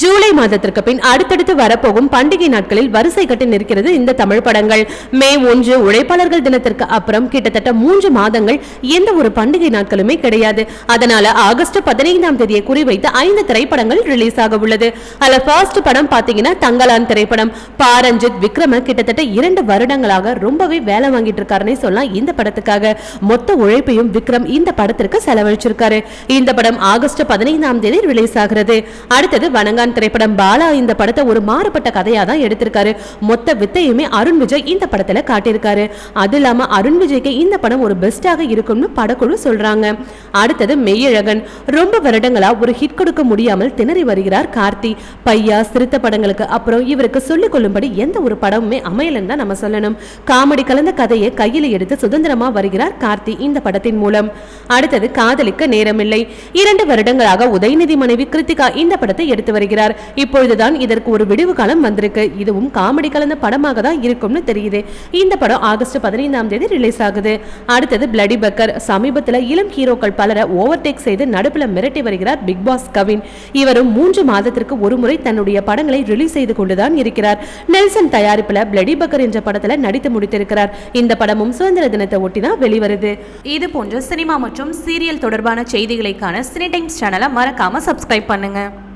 ஜூலை மாதத்திற்கு பின் அடுத்தடுத்து வரப்போகும் பண்டிகை நாட்களில் வரிசை கட்டி நிற்கிறது இந்த தமிழ் படங்கள். மே ஒன்று உழைப்பாளர்கள் தினத்திற்கு அப்புறம் கிட்டத்தட்ட மூன்று மாதங்கள் எந்த ஒரு பண்டிகை நாட்களுமே கிடையாது. அதனால ஆகஸ்ட் பதினைந்தாம் தேதியை குறிவைத்து ஐந்து திரைப்படங்கள் ரிலீஸ் ஆக உள்ளது. அதுல ஃபர்ஸ்ட் படம் பாத்தீங்கன்னா தங்கலான் திரைப்படம். பாரஞ்சித் விக்ரம கிட்டத்தட்ட இரண்டு வருடங்களாக ரொம்பவே வேலை வாங்கிட்டு இருக்காருன்னே சொல்லலாம் இந்த படத்துக்காக. மொத்த உழைப்பையும் விக்ரம் இந்த படத்திற்கு செலவழிச்சிருக்காரு. இந்த படம் ஆகஸ்ட் பதினைந்தாம் தேதி ரிலீஸ் ஆகிறது. அடுத்தது வணங்க மகான் திரைப்படம் பாலா இந்த படத்தை ஒரு மாறுபட்ட கதையா தான் எடுத்திருக்காரு. மொத்த வித்தையுமே அருண் விஜய் இந்த படத்துல காட்டியிருக்காரு. அது இல்லாம அருண் விஜய்க்கு இந்த படம் ஒரு பெஸ்டாக இருக்கும்னு படக்குழு சொல்றாங்க. அடுத்தது மெய்யழகன். ரொம்ப வருடங்களா ஒரு ஹிட் கொடுக்க முடியாமல் திணறி வருகிறார் கார்த்தி. பையா சிறுத்த படங்களுக்கு அப்புறம் இவருக்கு சொல்லிக் கொள்ளும்படி எந்த ஒரு படமுமே அமையலன்னு தான் நம்ம சொல்லணும். காமெடி கலந்த கதையை கையில் எடுத்து சுதந்திரமா வருகிறார் கார்த்தி இந்த படத்தின் மூலம். அடுத்தது காதலிக்க நேரமில்லை. இரண்டு வருடங்களாக உதயநிதி மனைவி கிருத்திகா இந்த படத்தை எடுத்து வருகிறார். இப்பொழுதுதான் இதற்கு ஒரு விடிவு காலம் வந்திருக்கு. இதுவும் காமெடி கலந்த படமாக தான் இருக்கும்னு தெரியுது. இந்த படம் ஆகஸ்ட் பதினைந்தாம் தேதி ரிலீஸ் ஆகுது. அடுத்தது பிளடி பக்கர் சமீபத்தில் இளம் ஹீரோக்கள் பலரை ஓவர்டேக் செய்து நடுப்புல மிரட்டி வருகிறார் பிக் பாஸ் கவின். இவரும் மூன்று மாதத்திற்கு ஒருமுறை தன்னுடைய படங்களை ரிலீஸ் செய்து கொண்டுதான் இருக்கிறார். நெல்சன் தயாரிப்புல பிளடி பக்கர் என்ற படத்துல நடித்து முடித்திருக்கிறார். இந்த படமும் சுதந்திர தினத்தை ஒட்டி தான் வெளிவருது. இது போன்ற சினிமா மற்றும் சீரியல் தொடர்பான செய்திகளைக்கான சினி டைம்ஸ் சேனலை மறக்காம சப்ஸ்கிரைப் பண்ணுங்க.